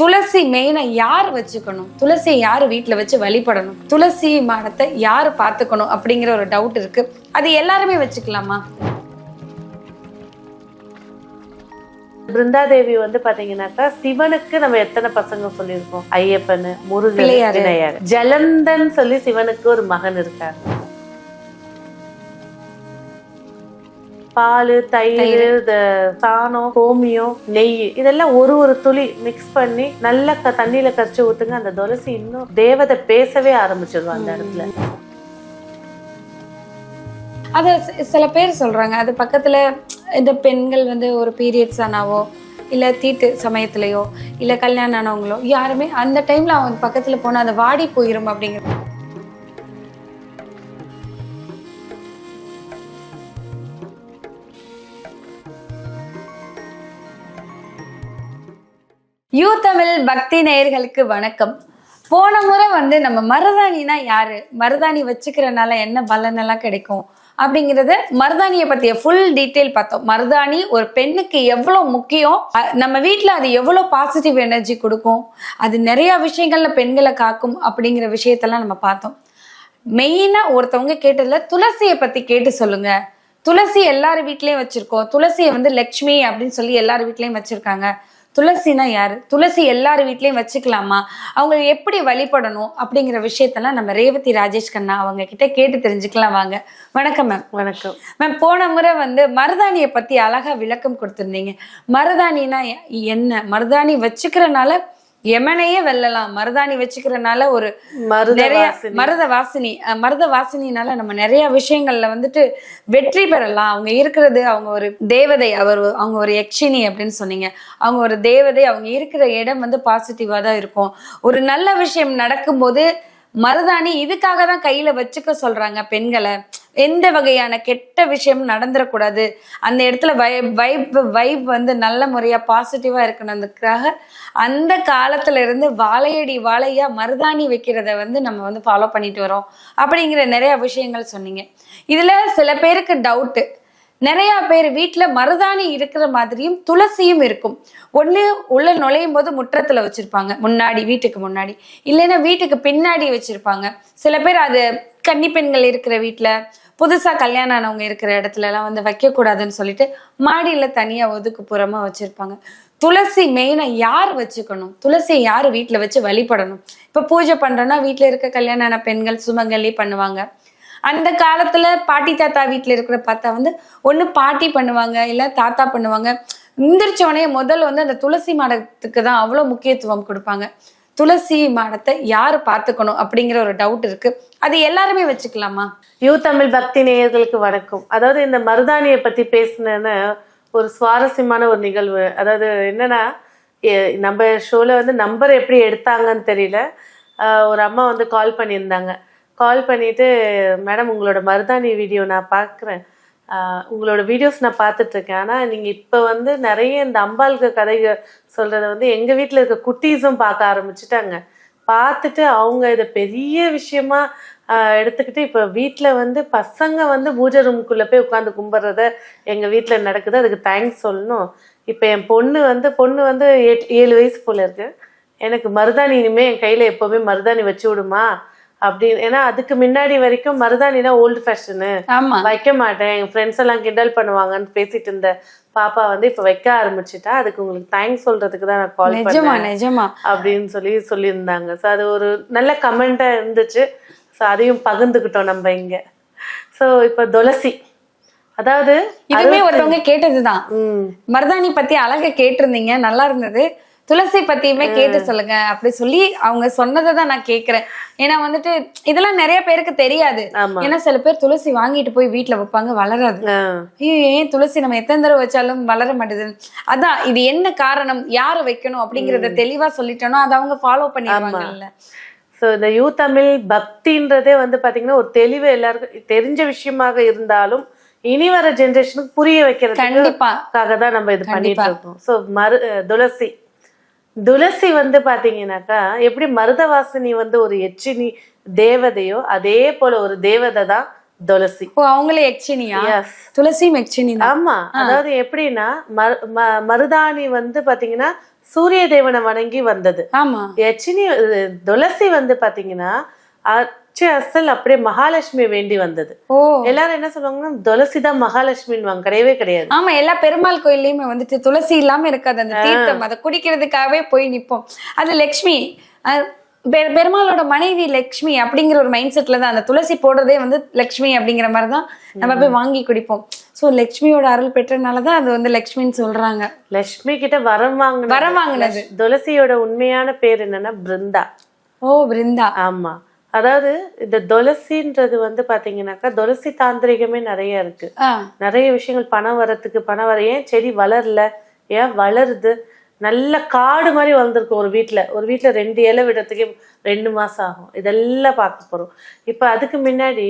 துளசி மெயினா யார் வச்சுக்கணும்? துளசியை யார் வீட்டில் வச்சு வழிபடணும்? துளசி மாடத்தை யார் பார்த்துக்கணும் அப்படிங்கிற ஒரு டவுட் இருக்கு. அது எல்லாருமே வச்சுக்கலாமா? பிருந்தாதேவி வந்து பாத்தீங்கன்னாக்கா சிவனுக்கு நம்ம எத்தனை பசங்க சொல்லியிருக்கோம்? ஐயப்பன் முருகன் ஜலந்தன் சொல்லி சிவனுக்கு ஒரு மகன் இருக்கார். பால் தயிர் இந்த சாணம் கோமியம் நெய் இதெல்லாம் ஒரு ஒரு துளி மிக்ஸ் பண்ணி நல்லா தண்ணியில கரைச்சு ஊத்துங்க. அந்த துளசி இன்னும் தேவதை பேசவே ஆரம்பிச்சிருவோம் அந்த இடத்துல. அது சில பேர் சொல்றாங்க. அது பக்கத்துல இந்த பெண்கள் வந்து ஒரு பீரியட்ஸ் ஆனாவோ இல்ல தீட்டு சமயத்திலயோ இல்ல கல்யாணம் ஆனவங்களோ யாருமே அந்த டைம்ல அவங்க பக்கத்துல போனா அது வாடி போயிரும் அப்படிங்கிற யூ தமிழ் பக்தி நேயர்களுக்கு வணக்கம். போன முறை வந்து நம்ம மருதாணினா யாரு? மருதாணி வச்சுக்கிறனால என்ன பலனெல்லாம் கிடைக்கும்? அப்படிங்கிறது மருதாணியை பத்திய ஃபுல் டீட்டெயில் பார்த்தோம். மருதாணி ஒரு பெண்ணுக்கு எவ்வளவு முக்கியம்? நம்ம வீட்டில் அது எவ்வளவு பாசிட்டிவ் எனர்ஜி கொடுக்கும்? அது நிறைய விஷயங்கள்ல பெண்களை காக்கும் அப்படிங்கிற விஷயத்தெல்லாம் நம்ம பார்த்தோம். மெயினா ஒருத்தவங்க கேட்டதுல துளசியை பத்தி கேட்டு சொல்லுங்க. துளசி எல்லார் வீட்லயும் வச்சிருக்கோம். துளசியை வந்து லக்ஷ்மி அப்படின்னு சொல்லி எல்லார் வீட்லயும் வச்சிருக்காங்க. துளசினா யாரு? துளசி எல்லார் வீட்லயும் வச்சுக்கலாமா? அவங்க எப்படி வழிபடணும் அப்படிங்கிற விஷயத்தெல்லாம் நம்ம ரேவதி ராஜேஷ் கண்ணா அவங்க கிட்ட கேட்டு தெரிஞ்சுக்கலாம் வாங்க. வணக்கம் மேம் வணக்கம். மேம் போன முறை வந்து மருதாணியை பத்தி அழகா விளக்கம் கொடுத்திருந்தீங்க. மருதாணினா என்ன? மருதாணி வச்சுக்கிறனால எமனையே வெல்லலாம். மருதாணி வச்சுக்கிறனால ஒரு நிறைய. மருத வாசினி மருத வாசினினால நம்ம நிறைய விஷயங்கள்ல வந்துட்டு வெற்றி பெறலாம். அவங்க இருக்கிறது அவங்க ஒரு தேவதை அவர் அவங்க ஒரு யக்ஷினி அப்படின்னு சொன்னீங்க. அவங்க ஒரு தேவதை அவங்க இருக்கிற இடம் வந்து பாசிட்டிவா தான் இருக்கும். ஒரு நல்ல விஷயம் நடக்கும்போது மருதாணி இதுக்காக தான் கையில வச்சுக்க சொல்றாங்க பெண்களை. எந்த வகையான கெட்ட விஷயம் நடந்துடக்கூடாது அந்த இடத்துல வைப் வைப் வைப் வந்து நல்ல முறையாக பாசிட்டிவாக இருக்கணுன்றதுக்காக அந்த காலத்துல இருந்து வாழையடி வாழையா மருதாணி வைக்கிறத வந்து நம்ம வந்து ஃபாலோ பண்ணிட்டு வரோம். அப்படிங்கிற நிறைய விஷயங்கள் சொன்னீங்க. இதுல சில பேருக்கு டவுட்டு நிறைய பேர் வீட்டில் மருதாணி இருக்கிற மாதிரியும் துளசியும் இருக்கும். ஒன்று உள்ள நுழையும் போது முற்றத்தில் வச்சிருப்பாங்க. முன்னாடி வீட்டுக்கு முன்னாடி. இல்லைன்னா வீட்டுக்கு பின்னாடி வச்சிருப்பாங்க. சில பேர் அது கன்னி பெண்கள் இருக்கிற வீட்டில் புதுசா கல்யாணம் ஆனவங்க இருக்கிற இடத்துல எல்லாம் வந்து வைக்கக்கூடாதுன்னு சொல்லிட்டு மாடியில தனியா ஒதுக்குப்புறமா வச்சிருப்பாங்க. துளசி மெயினா யார் வச்சுக்கணும்? துளசியை யார் வீட்டில் வச்சு வழிபடணும்? இப்ப பூஜை பண்றோம்னா வீட்டில் இருக்க கல்யாணம் ஆன பெண்கள் சுமங்கலி பண்ணுவாங்க. அந்த காலத்துல பாட்டி தாத்தா வீட்டில் இருக்கிற பார்த்தா வந்து ஒண்ணு பாட்டி பண்ணுவாங்க இல்லை தாத்தா பண்ணுவாங்க. எந்திரிச்ச உடனே முதல்ல வந்து அந்த துளசி மாடத்துக்கு தான் அவ்வளவு முக்கியத்துவம் கொடுப்பாங்க. துளசி மாடத்தை யார் பார்த்துக்கணும் அப்படிங்கிற ஒரு டவுட் இருக்கு. அது எல்லாருமே வச்சுக்கலாமா? யூ தமிழ் பக்தி நேயர்களுக்கு வணக்கம். அதாவது இந்த மருதாணியை பத்தி பேசினேன்னு ஒரு சுவாரஸ்யமான ஒரு நிகழ்வு. அதாவது என்னன்னா நம்ம ஷோல வந்து நம்பர் எப்படி எடுத்தாங்கன்னு தெரியல. ஒரு அம்மா வந்து கால் பண்ணியிருந்தாங்க. கால் பண்ணிட்டு மேடம் உங்களோட மருதாணி வீடியோ நான் பார்க்குறேன். உங்களோட வீடியோஸ் நான் பார்த்துட்டு இருக்கேன் ஆனால் நீங்கள் இப்போ வந்து நிறைய இந்த அம்பாளுக்கு கதைகள் சொல்கிறத வந்து எங்கள் வீட்டில் இருக்க குட்டீஸும் பார்க்க ஆரம்பிச்சிட்டாங்க. பார்த்துட்டு அவங்க இதை பெரிய விஷயமா எடுத்துக்கிட்டு இப்போ வீட்டில் வந்து பசங்க வந்து பூஜை ரூமுக்குள்ளே போய் உட்காந்து கும்பிட்றத எங்கள் வீட்டில் நடக்குது. அதுக்கு தேங்க்ஸ் சொல்லணும். இப்போ என் பொண்ணு வந்து பொண்ணு வந்து எட்- ஏழு வயசு போல இருக்கு. எனக்கு மருதாணி இனிமேல் என் கையில் எப்போவுமே மருதாணி வச்சு விடுமா? அப்படின்னு ஏன்னா அதுக்கு முன்னாடி வரைக்கும் மருதாணினா ஓல்டு ஃபேஷனு வைக்க மாட்டேன். எங்க ஃப்ரெண்ட்ஸ் எல்லாம் கிண்டல் பண்ணுவாங்கன்னு பேசிட்டு இருந்த பாப்பா வந்து இப்ப வைக்க ஆரம்பிச்சிட்டா. அதுக்கு உங்களுக்கு தேங்க்ஸ் சொல்றதுக்கு தான் நான் கால் நிஜமா பண்ணேன். நிஜமா. அப்படின்னு சொல்லி சொல்லியிருந்தாங்க. ஸோ அது ஒரு நல்ல கமெண்டா இருந்துச்சு. ஸோ அதையும் பகிர்ந்துக்கிட்டோம் நம்ம இங்க. ஸோ இப்போ துளசி. அதாவது இதுவே ஒருத்தவங்க கேட்டதுதான். மருதாணி பத்தி அழகா கேட்டிருந்தீங்க. நல்லா இருந்தது. துளசி பத்தியுமே கேட்டு சொல்லுங்க. அப்படி சொல்லி அவங்க சொன்னதை தான் நான் கேக்குறேன். ஏன்னா வந்துட்டு இதெல்லாம் நிறைய பேருக்கு தெரியாது. ஏன்னா சில பேர் துளசி வாங்கிட்டு போய் வீட்ல வைப்பாங்க வளராது. ஐயோ ஏன் துளசி நம்ம எத்தனை தடவை வச்சாலும் வளர மாட்டேது? அதான் இது என்ன காரணம்? யாரை வைக்கணும் அப்படிங்கறத தெளிவா சொல்லிட்டோம்னா அதை அவங்க ஃபாலோ பண்ணிடுவாங்கல்ல ஸோ இந்த யூ தமிழ் பக்தின்றதே வந்து பாத்தீங்கன்னா ஒரு தெளிவு எல்லாருக்கும் தெரிஞ்ச விஷயமாக இருந்தாலும் இனி வர ஜெனரேஷனுக்கு புரிய வைக்கிறதுக்காக தான் நம்ம இது பண்ணிட்டு. இருக்கோம். ஸோ மரு அஹ் துளசி. துளசி வந்து பாத்தீங்கன்னாக்கா எப்படி மருதவாசினி வந்து ஒரு எச்சினி தேவதையோ அதே போல ஒரு தேவதை தான் துளசி. ஓ அவங்களே எக்ஷினியா எஸ் துளசியும் எக்ஷினி தான். ஆமா. அதாவது எப்படின்னா மரு- ம- மருதாணி வந்து பாத்தீங்கன்னா சூரிய தேவனை வணங்கி வந்தது. ஆமா. அஹ், துளசி வந்து பாத்தீங்கன்னா அச்சு அசல் அப்படியே மகாலட்சுமியை வேண்டி வந்தது. எல்லாரும் என்ன சொல்லுவாங்கன்னா துளசி தான் மகாலட்சுமின்னு கிடையவே கிடையாது. ஆமா எல்லா பெருமாள் கோயில்லையுமே வந்துட்டு துளசி இல்லாம இருக்காது. அந்த தீர்த்தம் அதை குடிக்கிறதுக்காகவே போய் நிப்போம். அது லக்ஷ்மி பெருமாளோட மனைவி லக்ஷ்மி அப்படிங்கிற ஒரு மைண்ட் செட்ல தான் அந்த துளசி போடுறதே வந்து லக்ஷ்மி அப்படிங்கிற மாதிரி தான் நம்ம போய் வாங்கி குடிப்போம். சோ லக்ஷ்மியோட அருள் பெற்றனாலதான் அது வந்து லக்ஷ்மின்னு சொல்றாங்க. லட்சுமி கிட்ட வரம் வாங்கின வரம் வாங்கினது. துளசியோட உண்மையான பேர் என்னன்னா பிருந்தா. ஓ பிருந்தா. ஆமா. அதாவது இந்த துளசின்றது வந்து பாத்தீங்கன்னாக்கா துளசி தாந்திரிகமே நிறைய இருக்கு. நிறைய விஷயங்கள் பணம் வரத்துக்கு பணம் வர ஏன் செடி வளரல? ஏன் வளருது? நல்ல காடு மாதிரி வளர்ந்துருக்கு ஒரு வீட்ல. ஒரு வீட்ல ரெண்டு இலை விடுறதுக்கே ரெண்டு மாசம் ஆகும். இதெல்லாம் பார்க்க போறோம். இப்ப அதுக்கு முன்னாடி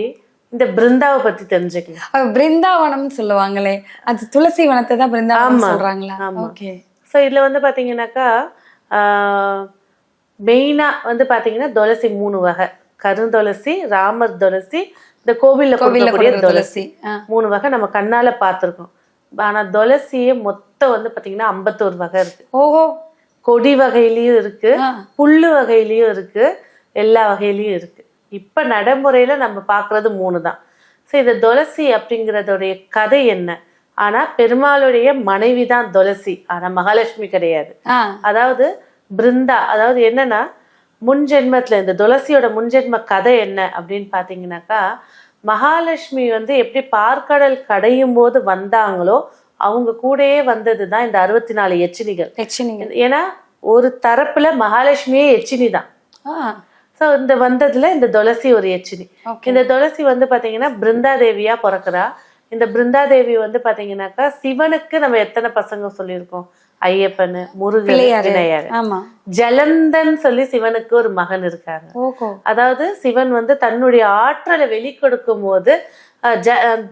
இந்த பிருந்தாவை பத்தி தெரிஞ்சுக்கலாம் அவ பிருந்தாவனம்னு சொல்லுவாங்களே. அது துளசி வனத்தை தான் பிருந்தாவனம் ஆமா, சொல்றாங்களா. ஓகே. ஸோ இதுல வந்து பாத்தீங்கன்னாக்கா மெயினா வந்து பாத்தீங்கன்னா துளசி மூணு வகை. கருந்துளசி ராமர் துளசி இந்த கோவில்ல கோவில்ல துளசி. மூணு வகை நம்ம கண்ணால பார்த்திருக்கோம். ஆனா துளசியே மொத்தம் வந்து பாத்தீங்கன்னா ஐம்பத்தோரு வகை இருக்கு. ஓஹோ. கொடி வகையிலயும் இருக்கு. புல்லு வகையிலயும் இருக்கு எல்லா வகையிலயும் இருக்கு. இப்ப நடைமுறையில நம்ம பார்க்கிறது மூணு தான் ஸோ இந்த துளசி அப்படிங்கறதோடைய கதை என்ன? ஆனா பெருமாளுடைய மனைவி தான் துளசி. ஆனா மகாலட்சுமி கிடையாது. அதாவது பிருந்தா அதாவது என்னன்னா முன் ஜென்மத்துல இந்த துளசியோட முன்ஜென்ம கதை என்ன அப்படின்னு பாத்தீங்கன்னாக்கா மகாலட்சுமி வந்து எப்படி பார்க்கடல் கடையும் போது வந்தாங்களோ அவங்க கூடயே வந்தது தான் இந்த அறுபத்தி நாலு எச்சினிகள். லட்சுமிங்க ஏன்னா ஒரு தரப்புல மகாலட்சுமியே எச்சினி தான். ஸோ இந்த வந்ததுல இந்த துளசி ஒரு எச்சினி. இந்த துளசி வந்து பாத்தீங்கன்னா பிருந்தா தேவியா பிறக்கிறா. இந்த பிருந்தா தேவி வந்து பாத்தீங்கன்னாக்கா சிவனுக்கு நம்ம எத்தனை பசங்க சொல்லியிருக்கோம்? ஐயப்பன் முருகன். விநாயகர் ஜலந்தன் சொல்லி சிவனுக்கு ஒரு மகன் இருக்காங்க அதாவது சிவன் வந்து தன்னுடைய ஆற்றலை வெளிக்கொடுக்கும் போது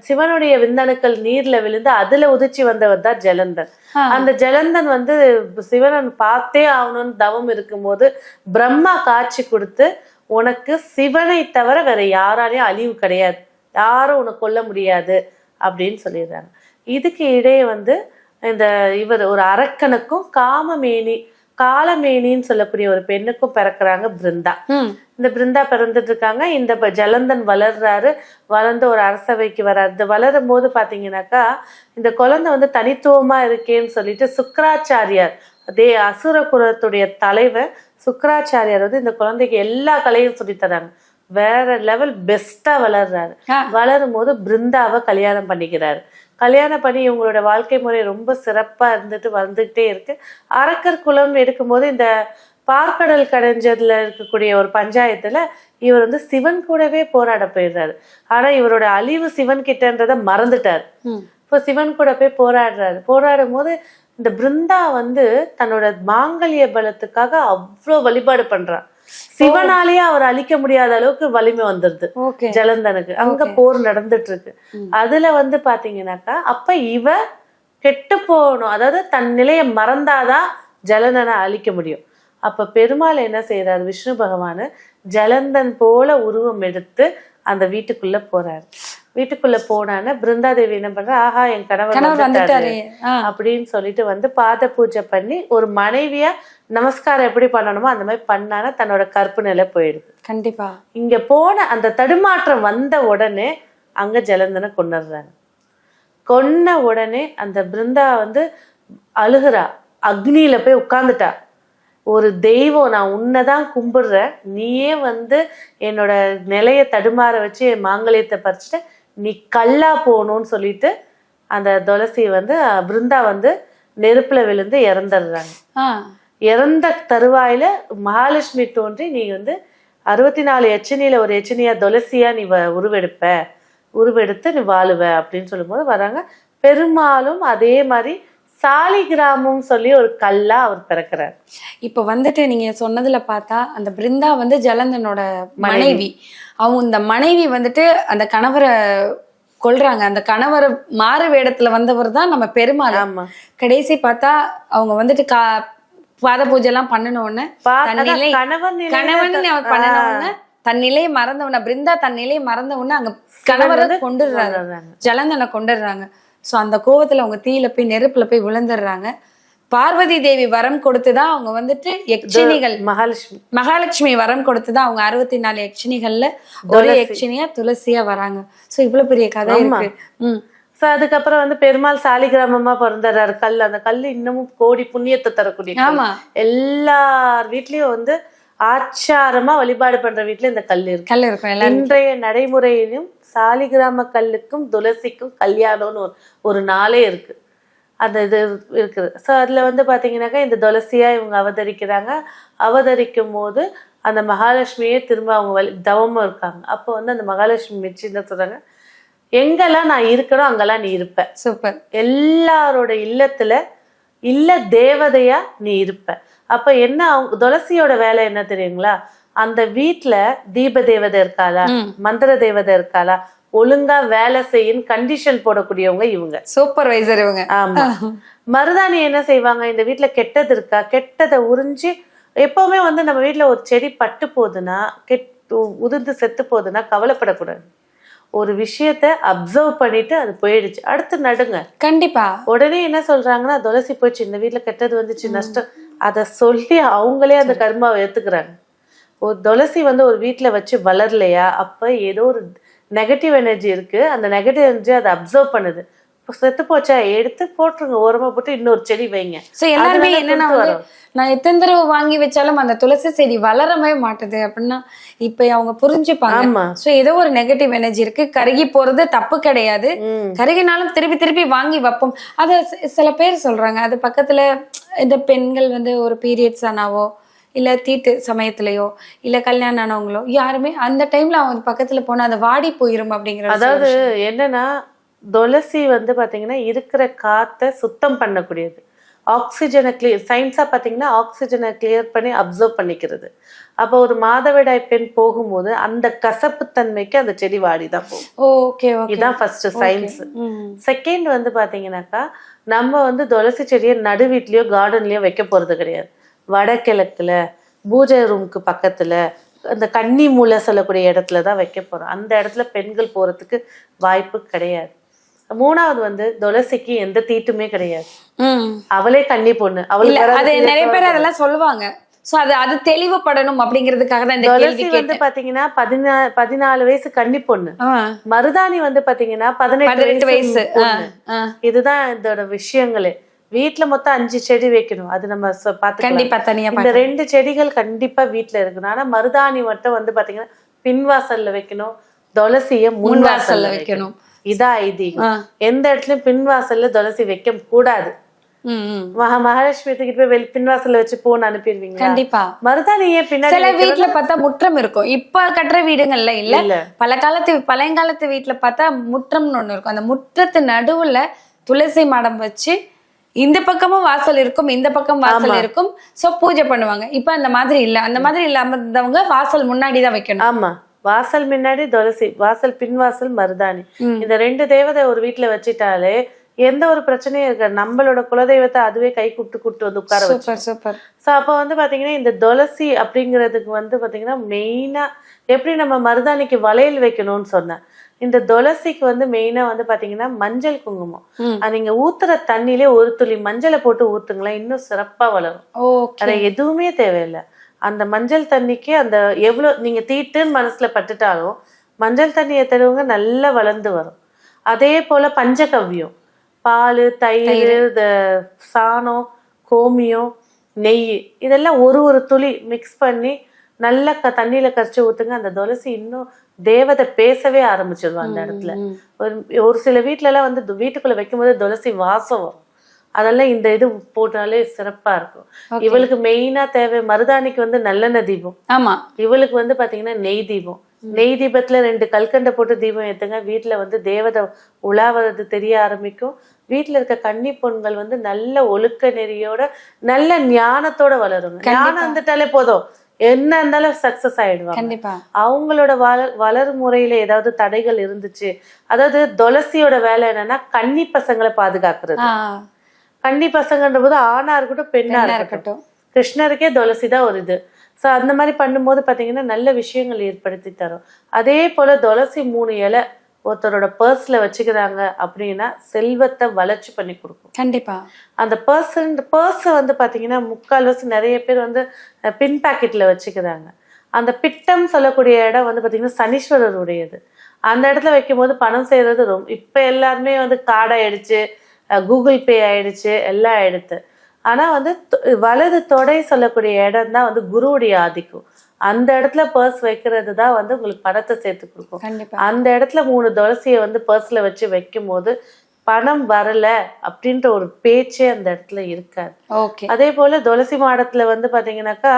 சிவனுடைய விந்தணுக்கள் நீர்ல விழுந்து அதுல உதிச்சு வந்தவர் தான் ஜலந்தன். அந்த ஜலந்தன் வந்து சிவனன் பார்த்தே ஆகணும்னு தவம் இருக்கும்போது பிரம்மா காட்சி கொடுத்து உனக்கு சிவனை தவிர வேற யாராலையும் அழிவு கிடையாது. யாரும் உன்னை கொல்ல முடியாது. அப்படின்னு சொல்லிடுறாங்க. இதுக்கு இடையே வந்து இந்த இவர் ஒரு அரக்கனுக்கும் காமமேனி காலமேனின்னு சொல்லக்கூடிய ஒரு பெண்ணுக்கும் பிறக்குறாங்க பிருந்தா. இந்த பிருந்தா பிறந்துட்டு இருக்காங்க. இந்த ஜலந்தன் வளர்றாரு. வளர்ந்து ஒரு அரசவைக்கு வர்றாரு வளரும் போது பாத்தீங்கன்னாக்கா இந்த குழந்தை வந்து தனித்துவமா இருக்கேன்னு சொல்லிட்டு சுக்கராச்சாரியார் அதே அசுர குலத்துடைய தலைவர் சுக்கராச்சாரியார் வந்து இந்த குழந்தைக்கு எல்லா கலையும் சொல்லித் தராங்க வேற லெவல் பெஸ்டா வளர்றாரு. வளரும் போது பிருந்தாவை கல்யாணம் பண்ணிக்கிறாரு. கல்யாணம் பண்ணி இவங்களோட வாழ்க்கை முறை ரொம்ப சிறப்பா இருந்துட்டு வந்துகிட்டே இருக்கு. அரக்கர் குலம் எடுக்கும்போது இந்த பார்க்கடல் கடைஞ்சதுல இருக்கக்கூடிய ஒரு பஞ்சாயத்துல இவர் வந்து சிவன் கூடவே போராட போயிடுறாரு. ஆனா இவரோட அழிவு சிவன் கிட்டன்றத மறந்துட்டாரு. இப்போ சிவன் கூட போய் போராடுறாரு. போராடும் போது இந்த பிருந்தா வந்து தன்னோட மாங்கல்ய பலத்துக்காக அவ்வளோ வழிபாடு பண்றான். சிவனாலேயே அவர் அழிக்க முடியாத அளவுக்கு வலிமை வந்துருது ஜலந்தனுக்கு. அங்க போர் நடந்துட்டு இருக்கு அதுல வந்து பாத்தீங்கன்னாக்கா அப்ப இவ கெட்டு போகணும். அதாவது தன் நிலையை மறந்தாதான் ஜலந்தனை அழிக்க முடியும். அப்ப பெருமாள் என்ன செய்யறாரு விஷ்ணு பகவான் ஜலந்தன் போல உருவம் எடுத்து அந்த வீட்டுக்குள்ள போறாரு. வீட்டுக்குள்ள போனான பிருந்தாதேவி என்ன பண்றா? ஆஹா என் கணவர் அப்படின்னு சொல்லிட்டு வந்து பாத பூஜை பண்ணி ஒரு மனைவியா நமஸ்காரம் எப்படி பண்ணணுமோ அந்த மாதிரி பண்ணானா தன்னோட கற்பு நிலை போயிடுது. கண்டிப்பா. இங்க போன அந்த தடுமாற்றம் வந்த உடனே அங்க ஜலந்தனை கொண்டுடுறாங்க கொன்ன உடனே அந்த பிருந்தா வந்து அழுகுறா. அக்னியில போய் உட்கார்ந்துட்டா. ஒரு தெய்வம் நான் உன்னைதான் கும்பிடுறேன். நீயே வந்து என்னோட நிலைய தடுமாற வச்சு என் மாங்கல்யத்தை பறிச்சுட்டு நீ கல்லா போகணும்னு சொல்லிட்டு அந்த துளசி வந்து பிருந்தா வந்து நெருப்புல விழுந்து இறந்துடுறாங்க. இறந்த தருவாயில மகாலட்சுமி தோன்றி நீ வந்து அறுபத்தி நாலு எச்சனியில ஒரு எச்சனியா துளசியா நீ வ- உருவெடுப்ப. உருவெடுத்து நீ வாழுவ அப்படின்னு சொல்லும்போது வராங்க. பெருமாளும் அதே மாதிரி சாலிகிராமம் சொல்லி ஒரு கல்லா அவர் பிறக்கிறார். இப்ப வந்துட்டு நீங்க சொன்னதுல பார்த்தா அந்த பிருந்தா வந்து ஜலந்தனோட மனைவி. அவங்க இந்த மனைவி வந்துட்டு அந்த கணவரை கொல்றாங்க. அந்த கணவர் மாறு வேடத்துல வந்தவர் தான் நம்ம பெருமாள். ஆமா. கடைசி பார்த்தா அவங்க வந்துட்டு கா பாத பூஜை எல்லாம் பண்ணின உடனே பா- தன் அதான் நிலை கணவன் கணவன் அவர் பண்ணின உடனே தன் நிலையை மறந்தவன பிருந்தா தன் நிலையை மறந்த உடனே அங்க கணவரை கொண்டுடுறாங்க. ஜலந்தனை கொண்டுடுறாங்க. சோ அந்த கோவத்துல அவங்க தீயில போய் நெருப்புல போய் விழுந்துடுறாங்க. பார்வதி தேவி வரம் கொடுத்துதான் அவங்க வந்துட்டு யக்ஷினிகள் மகாலட்சுமி. மகாலட்சுமி வரம் கொடுத்துதான் அவங்க அறுபத்தி நாலு யக்ஷினிகள்ல ஒரு யக்ஷினியா துளசியா வராங்க. சோ இவ்வளவு பெரிய கதை இருக்கு. ம். ஸோ அதுக்கப்புறம் வந்து பெருமாள் சாலிகிராமமா பிறந்தாரு. கல் அந்த கல் இன்னமும் கோடி புண்ணியத்தை தரக்கூடிய எல்லார் வீட்லயும் வந்து ஆச்சாரமா வழிபாடு பண்ற வீட்ல இந்த கல் இருக்கு. கல் இருக்கும் எல்லாரும் இன்றைய நடைமுறையிலும் சாலிகிராம கல்லுக்கும் துளசிக்கும் கல்யாணம்னு ஒரு ஒரு நாளே இருக்கு. அந்த இது இருக்குது. ஸோ அதுல வந்து பாத்தீங்கன்னாக்கா இந்த துளசியா இவங்க அவதரிக்கிறாங்க. அவதரிக்கும் போது அந்த மகாலட்சுமியே திரும்ப அவங்க வழி தவமா இருக்காங்க. அப்போ வந்து அந்த மகாலட்சுமி மிச்சி என்ன சொல்றாங்க. எங்கெல்லாம் நான் இருக்கணும் அங்கெல்லாம் நீ இருப்ப. சூப்பர். எல்லாரோட இல்லத்துல இல்ல தேவதையா நீ இருப்ப. அப்ப என்ன அவங்க துளசியோட வேலை என்ன தெரியுங்களா? அந்த வீட்ல தீப தேவதை இருக்காளா. மந்திர தேவதை இருக்காளா? ஒழுங்கா வேலை செய்யும் கண்டிஷன் போடக்கூடியவங்க இவங்க. சூப்பர்வைசர் இவங்க. ஆமா. மருதாணி என்ன செய்வாங்க? இந்த வீட்ல கெட்டது இருக்கா? கெட்டதை உறிஞ்சி எப்பவுமே வந்து நம்ம வீட்ல ஒரு செடி பட்டு போகுதுன்னா கெட் உதிர்ந்து செத்து போகுதுன்னா கவலைப்படக்கூடாது. ஒரு விஷயத்த அப்சர்வ் பண்ணிட்டு அது போயிடுச்சு. அடுத்து நடுங்க. கண்டிப்பா. உடனே என்ன சொல்றாங்கன்னா துளசி போச்சு இந்த வீட்ல கெட்டது வந்துச்சு நஷ்டம். அத சொல்லி அவங்களே அந்த கர்மாவை ஏத்துக்கிறாங்க. ஒரு துளசி வந்து ஒரு வீட்ல வச்சு வளரலையா? அப்ப ஏதோ ஒரு நெகட்டிவ் எனர்ஜி இருக்கு. அந்த நெகட்டிவ் எனர்ஜி அதை அப்சர்வ் பண்ணுது. செத்து போச்சா? எடுத்து போட்டுருங்க. ஓரமா போட்டு இன்னொரு செடி வைங்க. சோ எல்லாருமே என்னன்னா. நான் எத்தனை தடவை வாங்கி வச்சாலும் அந்த துளசி செடி வளரவே மாட்டுது அப்படின்னா இப்ப அவங்க புரிஞ்சுப்பாங்க. சோ ஏதோ ஒரு நெகட்டிவ் எனர்ஜி இருக்கு. கருகி போறது தப்பு கிடையாது. கருகினாலும் திருப்பி திருப்பி வாங்கி வைப்போம். அது சில பேர் சொல்றாங்க. அது பக்கத்துல இந்த பெண்கள் வந்து ஒரு பீரியட்ஸ் ஆனாவோ இல்ல தீட்டு சமயத்திலயோ இல்ல கல்யாணம் ஆனவங்களோ யாருமே அந்த டைம்ல அவங்க பக்கத்துல போனா அது வாடி போயிரும் அப்படிங்கிற அதாவது. என்னன்னா துளசி வந்து பாத்தீங்கன்னா இருக்கிற காத்தை சுத்தம் பண்ணக்கூடியது. ஆக்சிஜனை கிளியர் சயின்ஸா பாத்தீங்கன்னா ஆக்சிஜனை கிளியர் பண்ணி அப்சர்வ் பண்ணிக்கிறது. அப்போ ஒரு மாதவிடாய் பெண் போகும்போது அந்த கசப்பு தன்மைக்கு அந்த செடி வாடி தான் போகும் ஓகே ஓகே இதுதான் ஃபர்ஸ்ட் சயின்ஸ் செகண்ட் வந்து பாத்தீங்கன்னாக்கா நம்ம வந்து துளசி செடியை நடு வீட்லயோ கார்டன்லயோ வைக்க போறது கிடையாது. வடகிழக்குல பூஜை ரூமுக்கு பக்கத்துல அந்த கன்னி மூலை சொல்லக்கூடிய இடத்துல தான் வைக்க போறோம். அந்த இடத்துல பெண்கள் போறதுக்கு வாய்ப்பு கிடையாது. மூணாவது வந்து துளசிக்கு எந்த தீட்டுமே கிடையாது. அவளே கன்னி பொண்ணு. அவளுக்கு அது நிறைய பேர் அதெல்லாம் சொல்லுவாங்க. சோ அது அது தெளிவுபடணும் அப்படிங்கிறதுக்காக தான் இந்த துளசி வந்து பாத்தீங்கன்னா பதினா பதினாலு வயசு கன்னி பொண்ணு. மருதாணி வந்து பாத்தீங்கன்னா பதினெட்டு வயசு. இதுதான் இதோட விஷயங்களே. வீட்ல மொத்தம் அஞ்சு செடி வைக்கணும். அது நம்ம பாத்துக்கலாம். கண்டிப்பா தனியா இந்த ரெண்டு செடிகள் கண்டிப்பா வீட்ல இருக்கணும். ஆனா மருதாணி மட்டும் வந்து பாத்தீங்கன்னா பின்வாசல்ல வைக்கணும். துளசிய முன்வாசல்ல வைக்கணும். ஐதீகம் ஆ. எந்த இடத்துலயும் பின்வாசல்ல துளசி வைக்க கூடாது. மகா மகாலட்சுமி தூக்கிட்டு போய் வெளி பின்வாசல்ல வச்சு போன்னு அனுப்பிடுவீங்க கண்டிப்பா. மருதாணி ஏன் பின்னாடி சில வீட்ல பார்த்தா முற்றம் இருக்கும். இப்ப கட்டுற வீடுகள்ல இல்ல. பல காலத்து பழையங்காலத்து வீட்ல பார்த்தா முற்றம்னு ஒண்ணு இருக்கும். அந்த முற்றத்து நடுவுல துளசி மடம் வச்சு இந்த பக்கமும் வாசல் இருக்கும் இந்த பக்கம் வாசல் இருக்கும். சோ பூஜை பண்ணுவாங்க. இப்ப அந்த மாதிரி இல்ல. அந்த மாதிரி இல்லாம இருந்தவங்க வாசல் முன்னாடி தான் வைக்கணும். ஆமா. வாசல் முன்னாடி துளசி வாசல் பின்வாசல் மருதாணி. ம். இந்த ரெண்டு தேவதை ஒரு வீட்ல வச்சிட்டாலே எந்த ஒரு பிரச்சனையும் இருக்காது. நம்மளோட குலதெய்வத்தை அதுவே கை கூப்பிட்டு கூப்பிட்டு வந்து உட்கார வச்சு ஸோ அப்போ வந்து பாத்தீங்கன்னா இந்த துளசி அப்படிங்கிறதுக்கு வந்து பாத்தீங்கன்னா மெயினா எப்படி நம்ம மருதாணிக்கு வளையல் வைக்கணும்னு சொன்னேன். இந்த துளசிக்கு வந்து மெயினா வந்து பாத்தீங்கன்னா மஞ்சள் குங்குமம். நீங்க ஊத்துற தண்ணியிலே ஒரு துளி மஞ்சளை போட்டு ஊத்துங்களேன். இன்னும் சிறப்பா வளரும். அது எதுவுமே தேவையில்லை. அந்த மஞ்சள் தண்ணிக்கு அந்த எவ்வளவு நீங்க தீட்டுன்னு மனசுல பட்டுட்டாலும் மஞ்சள் தண்ணியை தருவங்க நல்லா வளர்ந்து வரும். அதே போல பஞ்சகவ்யம் பால் தயிர் இந்த சாணம் கோமியம் நெய் இதெல்லாம் ஒரு ஒரு துளி மிக்ஸ் பண்ணி நல்லா க தண்ணியில கரைச்சி ஊத்துங்க. அந்த துளசி இன்னும் தேவதை பேசவே ஆரம்பிச்சிடும் அந்த இடத்துல. ஒரு ஒரு சில வீட்ல எல்லாம் வந்து வீட்டுக்குள்ள வைக்கும்போது துளசி வாசம் வரும். அதெல்லாம் இந்த இது போட்டாலே சிறப்பா இருக்கும். இவளுக்கு மெயினா தேவை மருதாணிக்கு வந்து நல்லெண்ணெய் தீபம். ஆமா. இவளுக்கு வந்து பாத்தீங்கன்னா நெய் தீபம். நெய் தீபத்துல ரெண்டு கல்கண்டை போட்டு தீபம் ஏத்துங்க. வீட்டுல வந்து தேவதை உலாவது தெரிய ஆரம்பிக்கும். வீட்டுல இருக்க கன்னி பொண்கள் வந்து நல்ல ஒழுக்க நெறியோட நல்ல ஞானத்தோட வளருங்க. ஞானம் வந்துட்டாலே போதும். என்ன இருந்தாலும் சக்சஸ் ஆயிடுவாங்க. அவங்களோட வளர் வளர் முறையில ஏதாவது தடைகள் இருந்துச்சு. அதாவது துளசியோட வேலை என்னன்னா கன்னி பசங்களை பாதுகாக்கிறது. கன்னி பசங்கன்ற போது ஆணா இருக்கட்டும் பெண்ணா இருக்கட்டும். கிருஷ்ணருக்கே துளசி தான் ஒரு இது. ஸோ அந்த மாதிரி பண்ணும்போது பார்த்தீங்கன்னா நல்ல விஷயங்கள் ஏற்படுத்தி தரும். அதே போல துளசி மூணு இலை ஒருத்தரோட பர்ஸ்ல வச்சுக்கிறாங்க அப்படின்னா செல்வத்தை வளர்ச்சி பண்ணி கொடுக்கும். கண்டிப்பா. அந்த பர்சன் பர்ஸை வந்து பார்த்தீங்கன்னா முக்கால்வாசி நிறைய பேர் வந்து பின் பாக்கெட்டில் வச்சுக்கிறாங்க. அந்த பிட்டம் சொல்லக்கூடிய இடம் வந்து பார்த்தீங்கன்னா சனீஸ்வரர் உடையது அந்த இடத்துல வைக்கும்போது பணம் செய்கிறது ரொம்ப இப்போ எல்லாருமே வந்து கார்டு ஆயிடுச்சு கூகுள் பே ஆயிடுச்சு எல்லாம் ஆயிடுத்து ஆனால் வந்து வலது தொடை சொல்லக்கூடிய இடம் தான் வந்து குருவுடைய ஆதிக்கம். அந்த இடத்துல பர்ஸ் வைக்கிறது தான் வந்து உங்களுக்கு பணத்தை சேர்த்து கொடுக்கும். அந்த இடத்துல மூணு துளசியை வந்து பர்ஸ்ல வச்சு வைக்கும் போது பணம் வரல அப்படின்ற ஒரு பேச்சே அந்த இடத்துல இருக்காது. ஓகே. அதே போல துளசி மாடத்துல வந்து பாத்தீங்கன்னாக்கா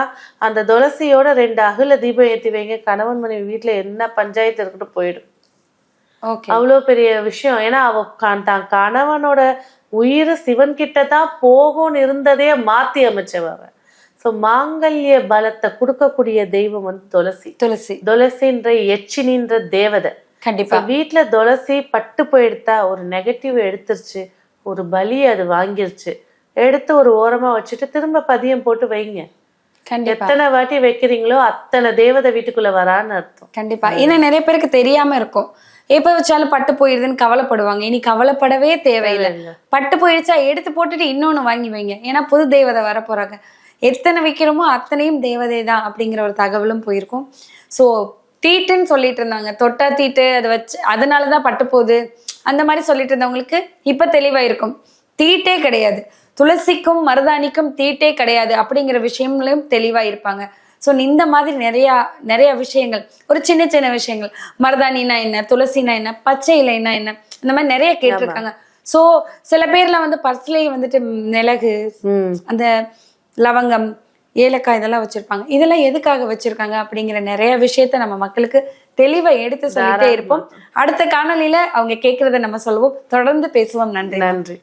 அந்த துளசியோட ரெண்டு அகல தீபம் ஏத்தி வைங்க கணவன் மனைவி வீட்டுல என்ன பஞ்சாயத்து இருக்கட்டும் போயிடும். அவ்வளோ பெரிய விஷயம். ஏன்னா அவ தான் கணவனோட உயிர் சிவன் கிட்ட தான் போகும்னு இருந்ததே மாத்தி அமைச்சவ ஸோ மாங்கல்ய பலத்தை கொடுக்கக்கூடிய தெய்வம் வந்து துளசி. துளசி. துளசின்ற எச்சினின்ற தேவதை. கண்டிப்பா. வீட்ல துளசி பட்டு போயிடுத்தா ஒரு நெகட்டிவ் எடுத்துருச்சு. ஒரு பலி அது வாங்கிருச்சு. எடுத்து ஒரு ஓரமா வச்சுட்டு திரும்ப பதியம் போட்டு வைங்க. எத்தனை வாட்டி வைக்கிறீங்களோ அத்தனை தேவதை வீட்டுக்குள்ள வரான்னு அர்த்தம். கண்டிப்பா. ஏன்னா நிறைய பேருக்கு தெரியாம இருக்கும். எப்ப வச்சாலும் பட்டு போயிருதுன்னு கவலைப்படுவாங்க. இனி கவலைப்படவே தேவையில்லை. பட்டு போயிடுச்சா எடுத்து போட்டுட்டு இன்னொன்னு வாங்கி வைங்க. ஏன்னா புது தேவதை வர போறாங்க எத்தனை வைக்கிறோமோ அத்தனையும் தேவதை தான் அப்படிங்கிற ஒரு தகவலும் போயிருக்கும். ஸோ தீட்டுன்னு சொல்லிட்டு இருந்தாங்க. தொட்டா தீட்டு அதை வச்சு அதனாலதான் பட்டு போகுது. அந்த மாதிரி சொல்லிட்டு இருந்தவங்களுக்கு இப்ப தெளிவா இருக்கும் தீட்டே கிடையாது. துளசிக்கும் மருதாணிக்கும் தீட்டே கிடையாது அப்படிங்கிற விஷயங்களையும் தெளிவா இருப்பாங்க ஸோ இந்த மாதிரி நிறைய நிறைய விஷயங்கள். ஒரு சின்ன சின்ன விஷயங்கள். மருதாணினா என்ன? துளசினா என்ன? பச்சை இலைனா என்ன? இந்த மாதிரி நிறைய கேட்டிருக்காங்க. ஸோ சில பேர்லாம் வந்து பர்ஸ்லயே வந்துட்டு மிளகு அந்த லவங்கம் ஏலக்காய் இதெல்லாம் வச்சிருப்பாங்க. இதெல்லாம் எதுக்காக வச்சிருக்காங்க அப்படிங்கிற நிறைய விஷயத்த நம்ம மக்களுக்கு தெளிவா எடுத்து சொல்லிட்டே இருப்போம். அடுத்த காணொளியில அவங்க கேட்கறத நம்ம சொல்லுவோம் தொடர்ந்து பேசுவோம். நன்றி. நன்றி.